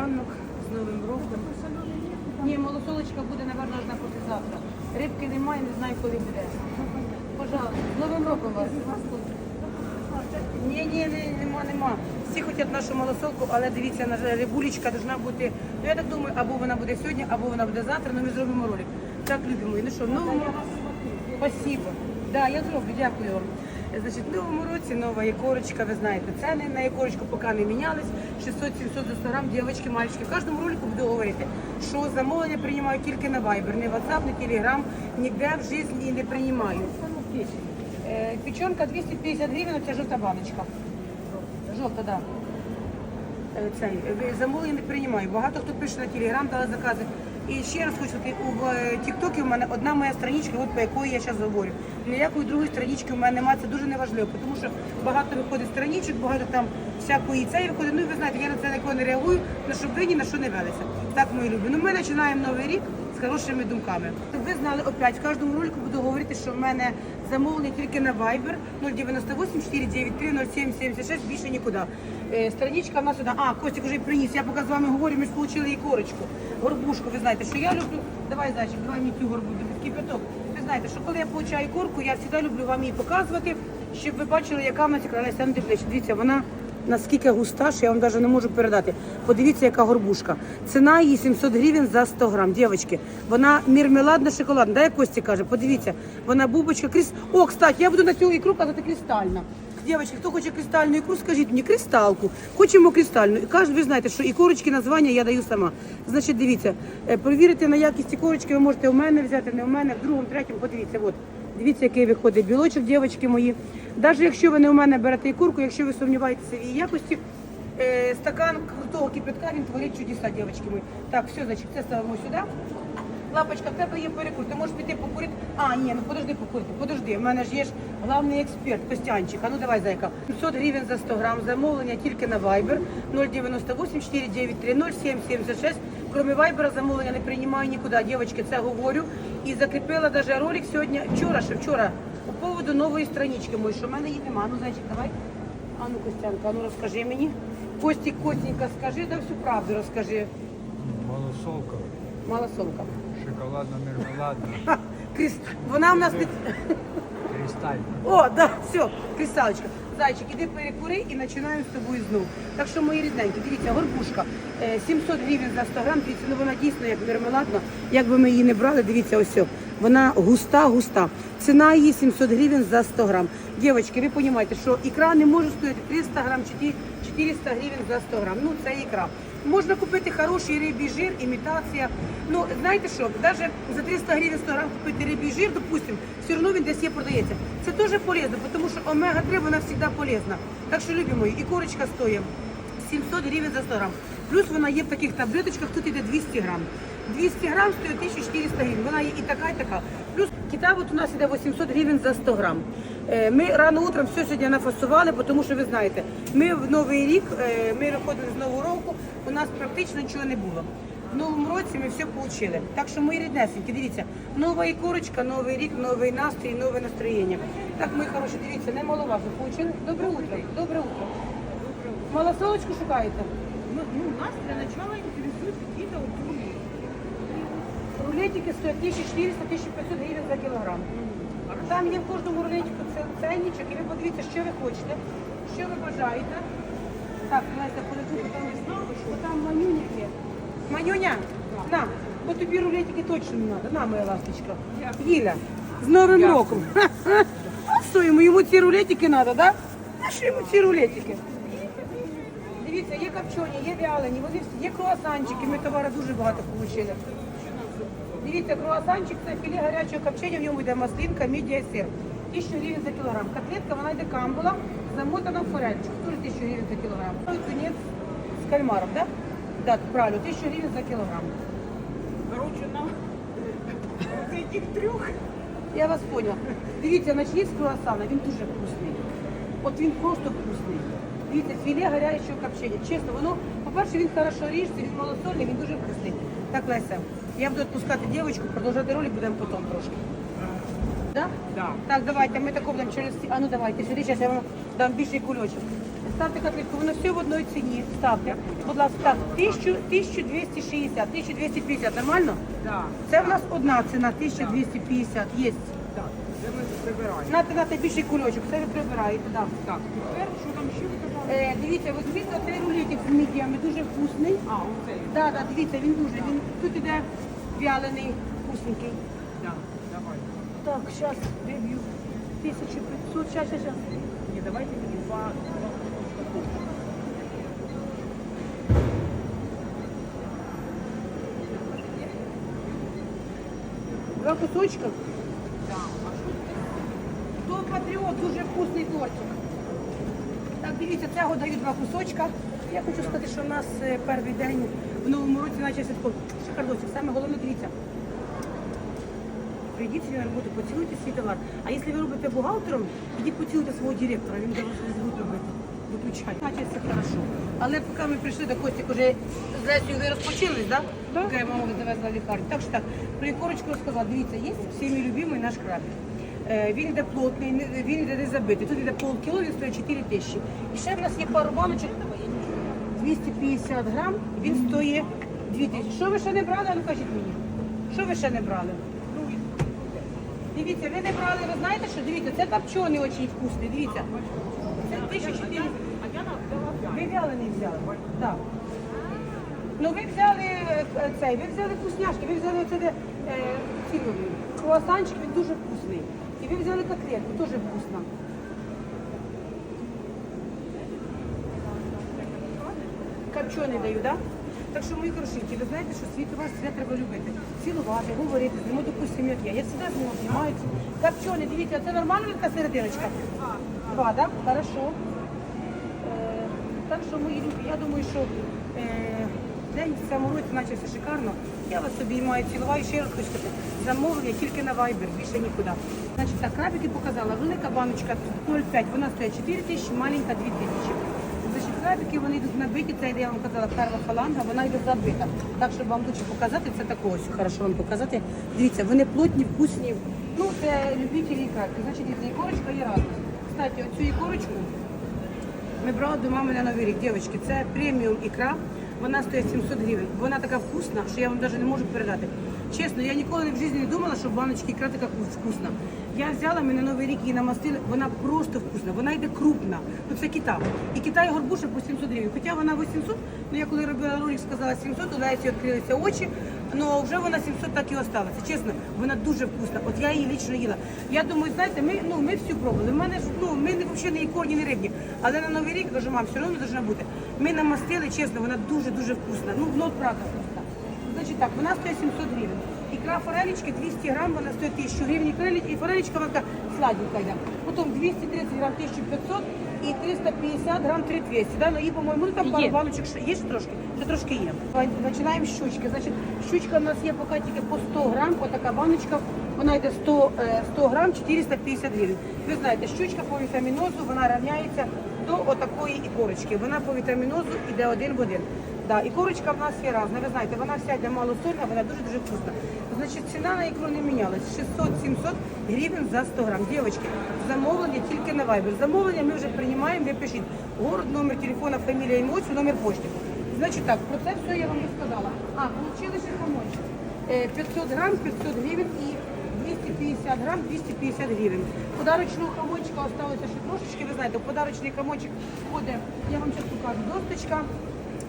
ранок з Новим роком. Ні, малосолочка буде, напевно, на послезавтра. Рибки немає, не знаю, коли буде. Пожалуйста, з Новим роком вас. Ні, ні, ні, нема, нема. Всі хочуть нашу малосолку, але дивіться, на рибулечка должна бути. Ну я так думаю, або вона буде сьогодні, або вона буде завтра, ну ми зробимо ролик. Так, любимо. Ну що, в новому Спасибо. Да, я зроблю, дякую вам. Значить, в новому році нова якорочка, ви знаєте, ціни на якорочку поки не мінялись. 600-700 за 100 грам, дівчатки, мальчики. В кожному ролику буду говорити, що замовлення приймаю тільки на Viber, не WhatsApp, не Telegram, ніде в житті не приймаю. Е, Печенка 250 гривень, це жовта баночка. Жовта, так. Да. Е, е, замовлення не приймаю. Багато хто пише на телеграм, дали закази. І ще раз хочу сказати, у е, Тіктокі у мене одна моя страничка, от по якої я зараз говорю. Ніякої другої странички у мене немає, це дуже неважливо, тому що багато виходить страничок, багато там всякої цієї виходить. Ну і ви знаєте, я на це ніколи не реагую, на щоб ви ні на що не велися. Так, мої любі. Ну ми починаємо новий рік з хорошими думками. Ви знали опять, в кожному ролику буду говорити, що в мене замовлення тільки на Viber 098 493 0776, більше нікуди. Е, страничка в нас сюди. А, Костік вже приніс. Я поки з вами говорю, ми ж отримали корочку. Горбушку, ви знаєте, що я люблю. Давай, зайчик, давай мені цю горбу, кипяток. Ви знаєте, що коли я получаю корку, я завжди люблю вам її показувати, щоб ви бачили, яка в нас ікра. Леся, ну, дивіться, вона наскільки густа, що я вам навіть не можу передати. Подивіться, яка горбушка. Ціна її 700 гривень за 100 грам. Дівчатки, вона мірмеладна шоколадна. Да, як Кості каже, подивіться, вона бубочка. Кріс... О, кстати, я буду на цю ікру казати кристальна. Дівчатки, хто хоче кристальну ікру, скажіть мені кристалку. Хочемо кристальну. І кажуть, ви знаєте, що і корочки названня я даю сама. Значить, дивіться, е, перевірити на якість корочки ви можете у мене взяти, не у мене, в другому, третьому. Подивіться, от. Дивіться, який виходить білочок, дівчатки мої. Навіть якщо ви не у мене берете ікорку, якщо ви сумніваєтеся в її якості, е, стакан крутого кипятка, він творить чудеса, дівчатки мої. Так, все, значить, це ставимо сюди. Лапочка, в тебе є перекур, ти можеш піти покурити. А, ні, ну подожди покурити, подожди. В мене ж є ж главний експерт, Костянчик. А ну давай, зайка. 700 гривень за 100 грам, замовлення тільки на Viber 098 493 0776. Кроме Viber замовлення не приймаю нікуди. Дівчатки, це говорю. І закріпила навіть ролик сьогодні, вчора, ще вчора, по поводу нової странички моєї, що в мене її нема. Ну, зайчик, давай. А ну, Костянка, а ну розкажи мені. Костік, Костенька, скажи, да всю правду розкажи. Малосолка, Малосолка. Шоколадно-мермеладно, Ха, Кріс, вона в нас не. кристально. О, да, все, крісалочка. Зайчик, іди перекури і починаємо з тобою знову. Так що, мої рідненькі, дивіться, горбушка е, 700 гривень за 100 грам, дивіться, ну вона дійсно як мермеладна. Як би ми її не брали, дивіться, ось. Вона густа, густа. Ціна її 700 гривень за 100 грам. Дівчатки, ви розумієте, що ікра не може стоїти 300 грам чи 400 гривень за 100 грам. Ну, це ікра. Можна купити хороший рибий жир, імітація. Ну, знаєте що, навіть за 300 гривень 100 грам купити рибий жир, допустим, все одно він десь є продається. Це дуже полезно, тому що омега-3 вона завжди полезна. Так що, любі мої, і корочка стоїть 700 гривень за 100 грам. Плюс вона є в таких таблеточках, тут йде 200 грам. 200 грам стоїть 1400 гривень. Вона є і така, і така. Плюс кита от у нас іде 800 гривень за 100 грам. Е, Ми рано утром все сьогодні нафасували, тому що ви знаєте, ми в новий рік, е, ми виходили з нового року, у нас практично нічого не було. В новому році ми все отримали. Так що мої ріднесенькі, дивіться, нова ікорочка, новий рік, новий настрій, нове настроєння. Так, мої хороші, дивіться, не немаловажно. Получили? Добре утро. Добре утро. Малосолочку шукаєте? Ну, ну, нас для начала интересуют какие-то. Рулетики стоять 1400-1500 гривень за кілограм. Там є в кожному рулетику це ценничок, і ви подивіться, що ви хочете, що ви бажаєте. Так, Леся, подивіться, там бо там манюня є. Манюня, на, бо тобі рулетики точно не треба. На, моя ласточка. Гіля, з Новим роком. Що йому, ці рулетики треба, да? А що йому ці рулетики? Дивіться, є копчені, є вялені, є круасанчики, ми товару дуже багато отримали. Дивіться, круасанчик це філе гарячого копчення, в ньому йде маслинка, мідія, сир. 1000 гривень за кілограм. Котлетка, вона йде камбула, замотана в форельчик. Теж 1000 гривень за кілограм. Тунець з кальмаром, так? Да? Так, правильно, 1000 гривень за кілограм. Короче, нам этих трех Я вас поняла. Дивіться, начніть з круасана, він дуже вкусний. От він просто вкусний. Дивіться, філе гарячого копчення. Чесно, воно, по-перше, він хорошо ріжеться, він малосольний, він дуже вкусний. Так, Леся, я буду отпускати дівчинку, продовжувати ролик будемо потім трошки. Да? Да. Так, давайте, ми тако будемо через... А ну давайте, сюди, зараз я вам дам більший кульочок. ставте котлетку, воно все в одній ціні. Ставте. Будь ласка, так, 1000, 1260, 1250, нормально? Да. Це в нас одна ціна, 1250, є. Так, прибираємо. Нате, нате більший кульочок, це ви прибираєте, так. Так, тепер що там ще ви казали? Е, дивіться, ось звісно, цей рулетик з мідіями дуже вкусний. А, оцей. Так, так, дивіться, він дуже, він тут іде вялений, вкусненький. Да, давай. Так, зараз виб'ю 1500, зараз, зараз. Ні, давайте мені два. Два кусочка. Да. А що То патріот, дуже вкусний тортик. Так, дивіться, цього даю два кусочка. Я хочу сказати, що в нас е, перший день в новому році наче святко. Шикардосик. Саме головне, дивіться. Прийдіть на роботу, поцілуйте свій товар. А якщо ви робите бухгалтером, ідіть поцілуйте свого директора, він для вас щось буде робити. Виключайте. Значить, все хорошо. Але поки ми прийшли до Костік, уже з Лесією ви розпочились, так? Да? Поки я маму завезла в лікарню. Так що так, про ікорочку розказала. Дивіться, є всіми любимий наш крабик. Е, Він йде плотний, він йде не забитий. Тут йде полкіло, він стоїть 4 тисячі. І ще в нас є пару баночок. 250 грам, він стоїть 2 тисячі. Що ви ще не брали? Ну кажіть мені. Що ви ще не брали? Дивіться, ви не брали, ви знаєте, що дивіться, це копчений дуже вкусний. Дивіться. Це 1400. А я на- взяла п'ять. Ви вялений взяли? Так. Ну ви взяли е, цей, ви взяли вкусняшки, ви взяли оце де е, ці, круасанчик, він дуже вкусний. І ви взяли котлетку, дуже вкусна. Копчений даю, так? Да? Так що, мої хорошенькі, ви знаєте, що світ у вас все треба любити. Цілувати, говорити, з ним, як я. Я завжди з ним. Копчений, дивіться, це нормальна така серединочка? Два, так? Хорошо. Так що, мої любі, я думаю, що день в цьому році почався шикарно. Я вас обіймаю, цілуваю ще раз хочу сказати, замовлення тільки на Viber, більше нікуди. Значить, так, крабики показала, велика баночка 0,5, вона стоїть 4 тисячі, маленька 2 тисячі. Значить, крабики вони йдуть набиті, це я вам казала, перша фаланга, вона йде забита. Так, щоб вам лучше показати, це ось, хорошо вам показати. Дивіться, вони плотні, вкусні. Ну, це любителі ікарки. Значить, дивіться, ікорочка є разна. Кстати, оцю ікорочку ми брали до мами на новий рік, дівчатки, це преміум ікра. Вона стоїть 700 гривень. Вона така вкусна, що я вам навіть не можу передати. Чесно, я ніколи в житті не думала, що баночки ікра така вкусна. Я взяла, ми на новий рік її намастили, вона просто вкусна, вона йде крупна. Ну це кита. І китай горбуша по 700 гривень. Хоча вона 800, ну я коли робила ролик, сказала 700, у Лесі відкрилися очі, але вже вона 700 так і осталася. Чесно, вона дуже вкусна. От я її лічно їла. Я думаю, знаєте, ми, ну, ми всю пробували. Ми, не, ну, ми не, взагалі не і корні, не рибні. Але на новий рік, кажу, мам, все одно должна бути. Ми намастили, чесно, вона дуже-дуже вкусна. Ну, ну, правда вкусна. Значить так, вона стоїть 700 гривень. Ікра форелечки 200 грам, вона стоїть 1000 гривень. І форелечка вона така сладенька йде. Потім 230 грам 1500 і 350 грам 3200. Да? Ну, і, по-моєму, ну, там пару Є. баночок ще є ще трошки? Ще трошки є. Починаємо з щучки. Значить, щучка в нас є поки тільки по 100 грам, отака баночка. Вона йде 100, е, 100 грам 450 гривень. Ви знаєте, щучка по вітамінозу, вона рівняється до отакої ікорочки. Вона по вітамінозу йде один в один. Да, ікорочка в нас є різна. Ви знаєте, вона вся йде малосольна, вона дуже-дуже вкусна. Значить, ціна на ікру не мінялась. 600-700 гривень за 100 грам. Дівчатки, замовлення тільки на Viber. Замовлення ми вже приймаємо, ви пишіть город, номер телефона, фамілія, емоцію, номер почти. Значить так, про це все я вам розказала. А, получили ще хамончик. Е, 500 грам, 500 гривень і 250 грам, 250 гривень. Подарочного хамончика осталося ще трошечки. Ви знаєте, в подарочний хамончик входить, я вам зараз покажу, досточка.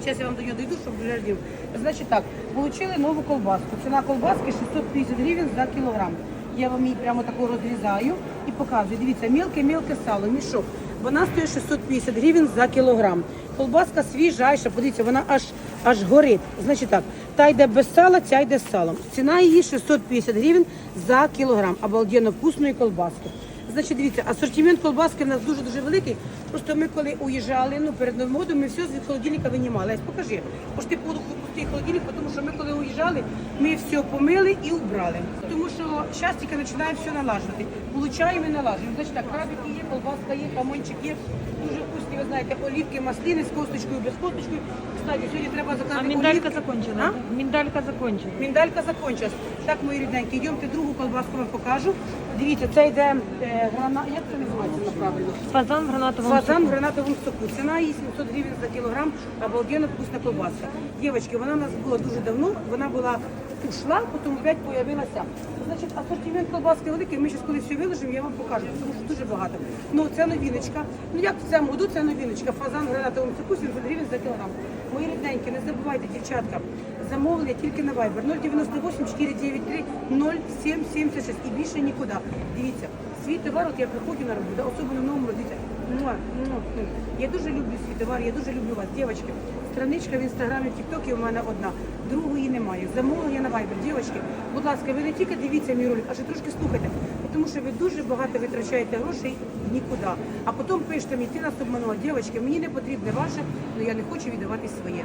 Зараз я вам до нього дойду, щоб вже дів. Значить так, отримали нову колбаску. Ціна колбаски 650 гривень за кілограм. Я вам її прямо таку розрізаю і показую. Дивіться, мілке-мілке сало, мішок. Вона стоїть 650 гривень за кілограм. Колбаска свіжайша, подивіться, вона аж аж горить. Значить так, та йде без сала, ця йде з салом. Ціна її 650 гривень за кілограм. Обалденно вкусної колбаски. Значить, дивіться, асортимент колбаски в нас дуже-дуже великий. Просто ми коли уїжджали, ну перед Новим годом, ми все з холодильника винімали. Ось покажи. Бо ж ти пустий холодильник, тому що ми коли уїжджали, ми все помили і убрали. Тому що зараз починає все налажувати. Получаємо і налажуємо. Значить так, крабики є, колбаска є, хамончик є. Ви знаєте, олівки, маслини з косточкою, без косточкою. Кстати, сьогодні треба заказати А миндалька олівки. закончена. А? Миндалька закончена. Міндалька закончилась. Так, мої рідненькі, йдемте другу колбаску вам покажу. Дивіться, це йде е, грана... Як це називається правильно? Фазан в гранатовом Фазан в соку. гранатовому соку. Ціна її 700 гривень за кілограм, обалденно вкусна колбаска. Дівчатки, вона у нас була дуже давно, вона була ушла, потім опять появилася. Значить, асортимент колбаски великий, ми зараз коли все виложимо, я вам покажу, тому що дуже багато. Ну, це новіночка. Ну, як в цьому году це новіночка. Фазан гранатовому соку 700 гривень за кілограм. Мої рідненькі, не забувайте, дівчатка, замовлення тільки на Viber 098 493 0776 і більше нікуди. Дивіться, свій товар, от я приходжу на роботу, особливо в новому році. Муа, муа, муа. Я дуже люблю свій товар, я дуже люблю вас, дівчатки. Страничка в інстаграмі, в Тіктокі у мене одна, другої немає. Замовлення на вайбер. Дівчатки, будь ласка, ви не тільки дивіться мій ролик, а ще трошки слухайте, тому що ви дуже багато витрачаєте грошей нікуди. А потім пишете мені, ти нас обманула, дівчатки, мені не потрібне ваше, але я не хочу віддавати своє.